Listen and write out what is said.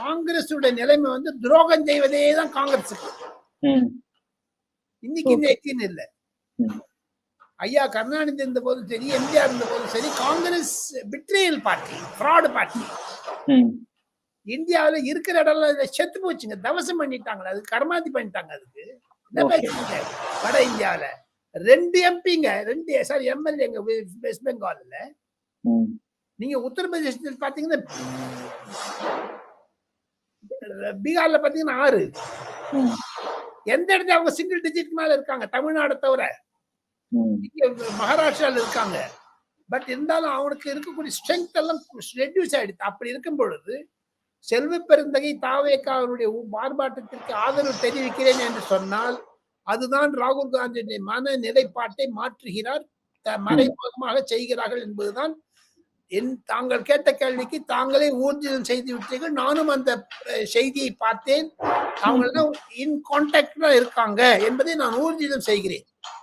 காங்கிரஸுடைய நிலைமை வந்து துரோகம் செய்வதே தான் காங்கிரஸுக்கு இன்னைக்கு இந்த எத்தின்னு இல்ல. ஐயா கருணாநிதி இருந்த போதும் சரி எம்ஜிஆர் இருந்த போதும் சரி காங்கிரஸ் பிட்ரியல் பார்ட்டி ஃப்ராடு பார்ட்டி இந்தியாவுல இருக்கிற இடம்லாம் செத்து போச்சுங்க. தவசம் பண்ணிட்டாங்களே அது கர்மாதி பண்ணிட்டாங்க அதுக்கு. வட இந்தியாவுல. ரெண்டு எம்பிங்க ரெண்டு சாரி எம்எல்ஏங்க வெஸ்ட் பெங்கால்ல. நீங்க உத்தரப்பிரதேசத்தில் பாத்தீங்கன்னா பீகார்ல பாத்தீங்கன்னா ஆறு. எந்த இடத்துல அவங்க சிங்கிள் டிஜிட் மேல இருக்காங்க? தமிழ்நாடு தவிர. மகாராஷ்டிரால இருக்காங்க. பட் இருந்தாலும் அவனுக்கு இருக்கக்கூடிய ஸ்ட்ரென்த் எல்லாம் ரெடியூஸ் ஆயிடுது. அப்படி இருக்கும் பொழுது செல்வ பெருந்தகை தாவேக்காவுடைய மார்பாட்டத்திற்கு ஆதரவு தெரிவிக்கிறேன் என்று சொன்னால் அதுதான் ராகுல் காந்தியுடைய மன நிலைப்பாட்டை மாற்றுகிறார் மறைமுகமாக செய்கிறார்கள் என்பதுதான் என் தாங்கள் கேட்ட கேள்விக்கு தாங்களே ஊர்ஜிதம் செய்து விட்டீர்கள். நானும் அந்த செய்தியை பார்த்தேன். அவங்க இன் கான்டாக்டா இருக்காங்க என்பதை நான் ஊர்ஜிதம் செய்கிறேன்.